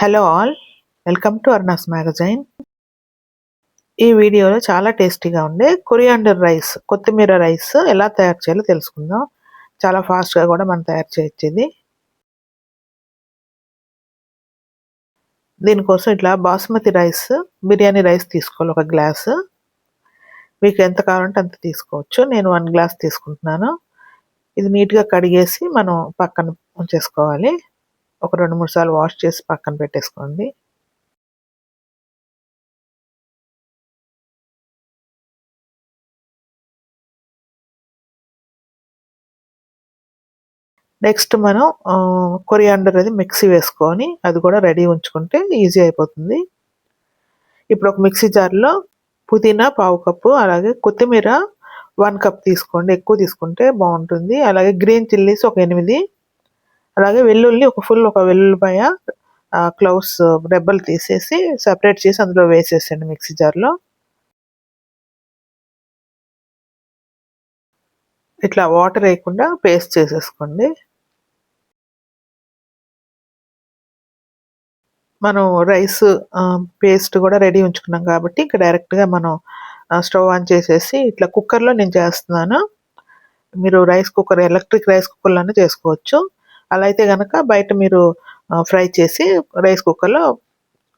Hello all welcome to Arnas magazine. ఈ వీడియోలో చాలా టేస్టీగా ఉండే కొరియాండర్ రైస్ కొత్తిమీర రైస్ ఎలా తయారు చేయాలో తెలుసుకుందాం. చాలా ఫాస్ట్గా కూడా మనం తయారు చేయొచ్చు ఇది దీనికోసం ఇట్లా బాస్మతి రైస్ బిర్యానీ రైస్ తీసుకోవాలి ఒక గ్లాసు. మీకు ఎంత కావాలంటే అంత తీసుకోవచ్చు. నేను వన్ గ్లాస్ తీసుకుంటున్నాను. ఇది నీట్గా కడిగేసి మనం పక్కన ఉంచేసుకోవాలి. ఒక రెండు మూడు సార్లు వాష్ చేసి పక్కన పెట్టేసుకోండి. నెక్స్ట్ మనం కొరియాండర్ అది మిక్సీ వేసుకొని అది కూడా రెడీ ఉంచుకుంటే ఈజీ అయిపోతుంది. ఇప్పుడు ఒక మిక్సీ జార్లో పుదీనా పావు కప్పు అలాగే కొత్తిమీర వన్ కప్ తీసుకోండి. ఎక్కువ తీసుకుంటే బాగుంటుంది. అలాగే గ్రీన్ చిల్లీస్ ఒక ఎనిమిది అలాగే వెల్లుల్లి ఒక ఫుల్ ఒక వెల్లుల్లిపాయ క్లౌస్ రెబ్బలు తీసేసి సపరేట్ చేసి అందులో వేసేసండి మిక్సీ జార్లో. ఇట్లా వాటర్ వేయకుండా పేస్ట్ చేసేసుకోండి. మనం రైస్ పేస్ట్ కూడా రెడీ ఉంచుకున్నాం కాబట్టి ఇంకా డైరెక్ట్గా మనం స్టవ్ ఆన్ చేసేసి ఇట్లా కుక్కర్లో నేను చేస్తున్నాను. మీరు రైస్ కుక్కర్ ఎలక్ట్రిక్ రైస్ కుక్కర్లోనే చేసుకోవచ్చు. అలా అయితే కనుక బయట మీరు ఫ్రై చేసి రైస్ కుక్కర్లో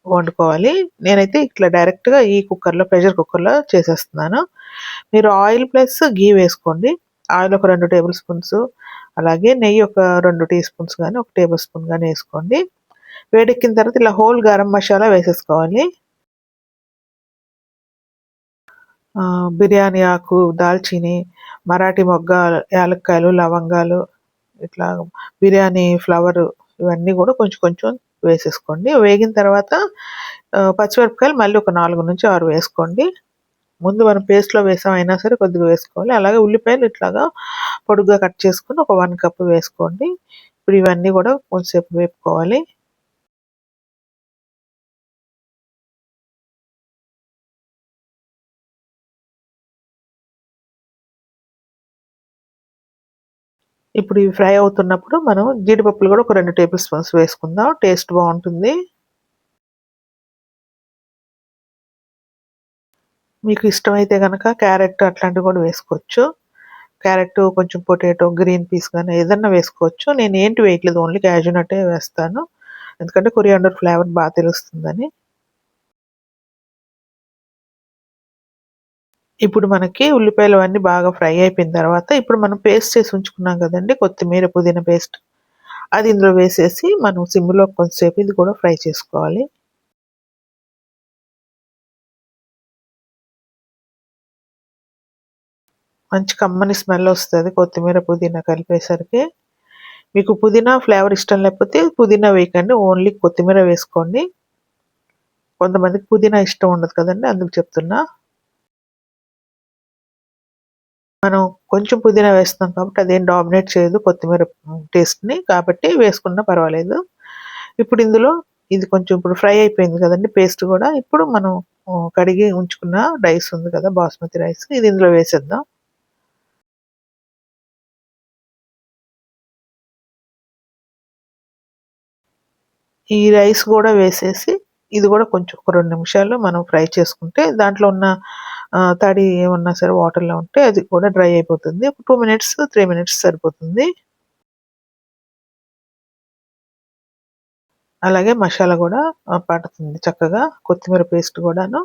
వండుకోవాలి. నేనైతే ఇట్లా డైరెక్ట్గా ఈ కుక్కర్లో ప్రెషర్ కుక్కర్లో చేసేస్తున్నాను. మీరు ఆయిల్ ప్లస్ గీ వేసుకోండి. ఆయిల్ ఒక రెండు టేబుల్ స్పూన్స్ అలాగే నెయ్యి ఒక రెండు టీ స్పూన్స్ కానీ ఒక టేబుల్ స్పూన్ కానీ వేసుకోండి. వేడెక్కిన తర్వాత ఇలా హోల్ గరం మసాలా వేసేసుకోవాలి. బిర్యానీ ఆకు దాల్చిని మరాఠీ మొగ్గ యాలక్కాయలు లవంగాలు ఇట్లా బిర్యానీ ఫ్లవర్ ఇవన్నీ కూడా కొంచెం కొంచెం వేసేసుకోండి. వేగిన తర్వాత పచ్చిమిరపకాయలు మళ్ళీ ఒక నాలుగు నుంచి ఆరు వేసుకోండి. ముందు మనం పేస్ట్లో వేసామైనా సరే కొద్దిగా వేసుకోవాలి. అలాగే ఉల్లిపాయలు ఇట్లాగా పొడుగ్గా కట్ చేసుకుని ఒక వన్ కప్ వేసుకోండి. ఇప్పుడు ఇవన్నీ కూడా కొంచెంసేపు వేపుకోవాలి. ఇప్పుడు ఇవి ఫ్రై అవుతున్నప్పుడు మనం జీడిపప్పులు కూడా ఒక రెండు టేబుల్ స్పూన్స్ వేసుకుందాం. టేస్ట్ బాగుంటుంది. మీకు ఇష్టమైతే కనుక క్యారెట్ అట్లాంటివి కూడా వేసుకోవచ్చు. క్యారెట్ కొంచెం పొటాటో గ్రీన్ పీస్ కానీ ఏదన్నా వేసుకోవచ్చు. నేను ఏంటి వేయట్లేదు ఓన్లీ క్యాజునట్టే వేస్తాను. ఎందుకంటే కొరియాండర్ ఫ్లేవర్ బాగా తెలుస్తుందని. ఇప్పుడు మనకి ఉల్లిపాయలు అన్నీ బాగా ఫ్రై అయిపోయిన తర్వాత ఇప్పుడు మనం పేస్ట్ చేసి ఉంచుకున్నాం కదండి కొత్తిమీర పుదీనా పేస్ట్. అది ఇందులో వేసేసి మనం సిమ్లో కొంతసేపు ఇది కూడా ఫ్రై చేసుకోవాలి. మంచి కమ్మని స్మెల్ వస్తుంది కొత్తిమీర పుదీనా కలిపేసరికి. మీకు పుదీనా ఫ్లేవర్ ఇష్టం లేకపోతే పుదీనా వేయకండి ఓన్లీ కొత్తిమీర వేసుకోండి. కొంతమందికి పుదీనా ఇష్టం ఉండదు కదండి అందుకు చెప్తున్నా. మనం కొంచెం పుదీనా వేస్తాం కాబట్టి అదేం డామినేట్ చేయదు కొత్తిమీర టేస్ట్ని కాబట్టి వేసుకున్నా పర్వాలేదు. ఇప్పుడు ఇందులో ఇది కొంచెం ఇప్పుడు ఫ్రై అయిపోయింది కదండి పేస్ట్ కూడా. ఇప్పుడు మనం కడిగి ఉంచుకున్న రైస్ ఉంది కదా బాస్మతి రైస్ ఇది ఇందులో వేసేద్దాం. ఈ రైస్ కూడా వేసేసి ఇది కూడా కొంచెం ఒక రెండు నిమిషాలు మనం ఫ్రై చేసుకుంటే దాంట్లో ఉన్న తడి ఏమన్నా సరే వాటర్లో ఉంటే అది కూడా డ్రై అయిపోతుంది. ఒక టూ మినిట్స్ త్రీ మినిట్స్ సరిపోతుంది. అలాగే మసాలా కూడా పడుతుంది చక్కగా. కొత్తిమీర పేస్ట్ కూడాను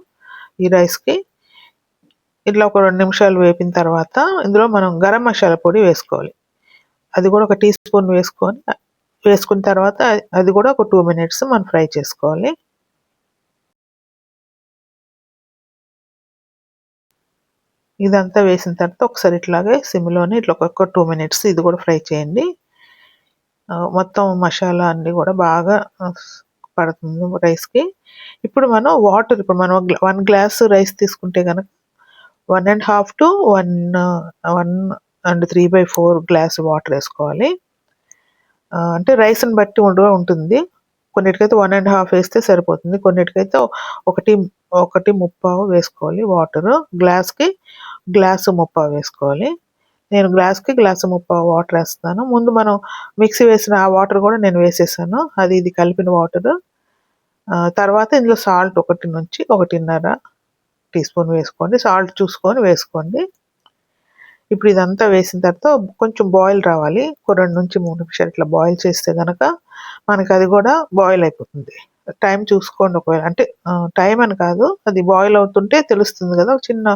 ఈ రైస్కి. ఇట్లా ఒక రెండు నిమిషాలు వేపిన తర్వాత ఇందులో మనం గరం మసాలా పొడి వేసుకోవాలి. అది కూడా ఒక టీ స్పూన్ వేసుకొని వేసుకున్న తర్వాత అది కూడా ఒక టూ మినిట్స్ మనం ఫ్రై చేసుకోవాలి. ఇదంతా వేసిన తర్వాత ఒకసారి ఇట్లాగే సిమ్లోనే ఇట్లా ఒక టూ మినిట్స్ ఇది కూడా ఫ్రై చేయండి. మొత్తం మసాలా అన్నీ కూడా బాగా పడుతుంది రైస్కి. ఇప్పుడు మనం వాటర్ ఇప్పుడు మనం వన్ గ్లాస్ రైస్ తీసుకుంటే కనుక one and half to one one and three by four glass water వేసుకోవాలి. అంటే రైస్ని బట్టి ఉంటుంది కొన్నిటికైతే వన్ అండ్ హాఫ్ వేస్తే సరిపోతుంది. కొన్నిటికైతే ఒకటి ఒకటి ముప్పావు వేసుకోవాలి. వాటర్ గ్లాస్కి గ్లాసు ముప్పావు వేసుకోవాలి. నేను గ్లాస్కి గ్లాసు ముప్పావు వాటర్ వేస్తాను ముందు మనం మిక్సీ వేసిన ఆ వాటర్ కూడా నేను వేసేసాను. అది ఇది కలిపిన వాటర్ తర్వాత ఇందులో సాల్ట్ ఒకటి నుంచి ఒకటిన్నర టీ స్పూన్ వేసుకోండి. సాల్ట్ చూసుకొని వేసుకోండి. ఇప్పుడు ఇదంతా వేసిన తర్వాత కొంచెం బాయిల్ రావాలి. ఒక రెండు నుంచి మూడు నిమిషాలు ఇట్లా బాయిల్ చేస్తే కనుక మనకి అది కూడా బాయిల్ అయిపోతుంది. టైం చూసుకోండి ఒకవేళ. అంటే టైం అని కాదు అది బాయిల్ అవుతుంటే తెలుస్తుంది కదా ఒక చిన్న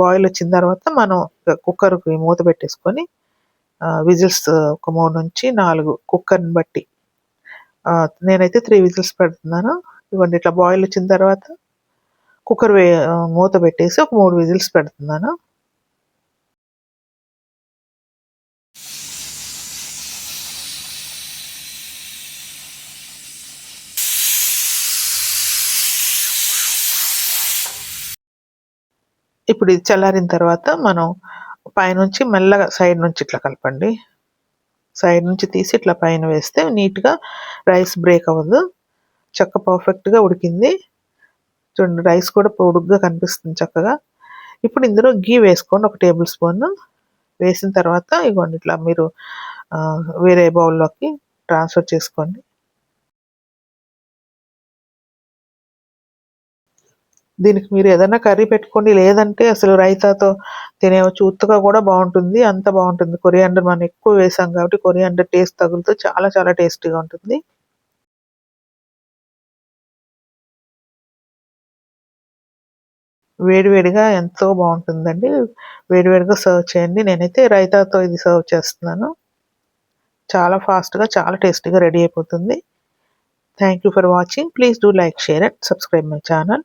బాయిల్ వచ్చిన తర్వాత మనం కుక్కర్కి మూత పెట్టేసుకొని విజిల్స్ ఒక మూడు నుంచి నాలుగు కుక్కర్ని బట్టి. నేనైతే త్రీ విజిల్స్ పెడుతున్నాను. ఇవ్వండి ఇట్లా బాయిల్ వచ్చిన తర్వాత కుక్కర్ వే మూత పెట్టేసి ఒక మూడు విజిల్స్ పెడుతున్నాను. ఇప్పుడు ఇది చల్లారిన తర్వాత మనం పైనుంచి మెల్లగా సైడ్ నుంచి ఇట్లా కలపండి. సైడ్ నుంచి తీసి ఇట్లా పైన వేస్తే నీట్గా రైస్ బ్రేక్ అవ్వదు. చక్క పర్ఫెక్ట్గా ఉడికింది. చూడండి రైస్ కూడా పొడుగ్గా కనిపిస్తుంది చక్కగా. ఇప్పుడు ఇందులో గీ వేసుకోండి ఒక టేబుల్ స్పూన్. వేసిన తర్వాత ఇగోండి ఇట్లా మీరు వేరే బౌల్లోకి ట్రాన్స్ఫర్ చేసుకోండి. దీనికి మీరు ఏదైనా కర్రీ పెట్టుకోండి. లేదంటే అసలు రైతాతో తినేవచ్చు ఉత్తుగా కూడా బాగుంటుంది. అంత బాగుంటుంది. కొరియాండర్ మనం ఎక్కువ వేసాం కాబట్టి కొరియాండర్ టేస్ట్ తగులుతూ చాలా చాలా టేస్టీగా ఉంటుంది. వేడివేడిగా ఎంతో బాగుంటుందండి. వేడివేడిగా సర్వ్ చేయండి. నేనైతే రైతాతో ఇది సర్వ్ చేస్తున్నాను. చాలా ఫాస్ట్గా చాలా టేస్టీగా రెడీ అయిపోతుంది. Thank you for watching. Please do like share and subscribe my channel.